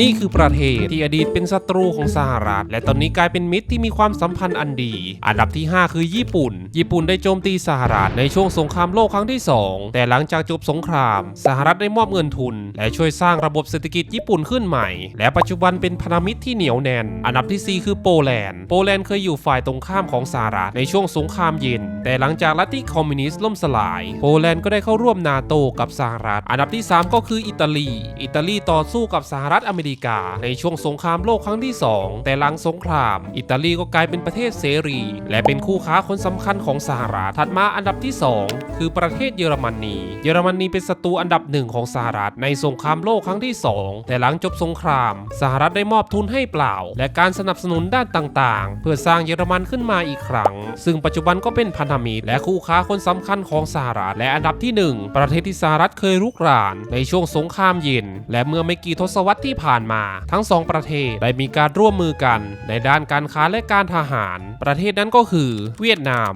นี่คือประเทศที่อดีตเป็นศัตรูของสหรัฐ และตอนนี้กลายเป็นมิตรที่มีความสัมพันธ์อันดี อันดับที่ 5 คือญี่ปุ่น ญี่ปุ่นได้โจมตีสหรัฐในช่วงสงครามโลกครั้งที่ 2 แต่หลังจากจบสงคราม สหรัฐได้มอบเงินทุน และช่วยสร้างระบบเศรษฐกิจญี่ปุ่นขึ้นใหม่ และปัจจุบันเป็นพันธมิตรที่เหนียวแน่น อันดับทีสี่4 คือโปแลนด์ โปแลนด์เคยอยู่ฝ่ายตรงข้ามของสหรัฐในช่วงสงครามเย็น แต่หลังจากลัทธิคอมมิวนิสต์ล่มสลาย โปแลนด์ก็ได้เข้าร่วมนาโตกับสหรัฐ อันดับที่ 3 ก็คืออิตาลี อิตาลีต่อสู้กับสหรัฐอเมริกา ในช่วงสงครามโลกครั้งที่ 2 แต่หลังสงคราม อิตาลีก็กลายเป็นประเทศเสรี และเป็นคู่ค้าคนสำคัญของสหรัฐ ถัดมาอันดับที่ 2 คือประเทศเยอรมนี เยอรมนีเป็นศัตรูอันดับหนึ่งของสหรัฐในสงครามโลกครั้งที่ 2 แต่หลังจบสงคราม สหรัฐได้มอบทุนให้เปล่า และการสนับสนุนด้านต่างๆ เพื่อสร้างเยอรมันขึ้นมาอีกครั้ง ซึ่งปัจจุบันก็เป็นพันธมิตรและคู่ค้าคนสำคัญของสหรัฐและอันดับที่ 1 ประเทศที่สหรัฐเคยรุกราน ในช่วงสงครามเย็น และเมื่อไม่กี่ทศวรรษที่ผ่านมา ทั้งสองประเทศได้มีการร่วมมือกัน ในด้านการค้าและการทหาร ประเทศนั้นก็คือ เวียดนาม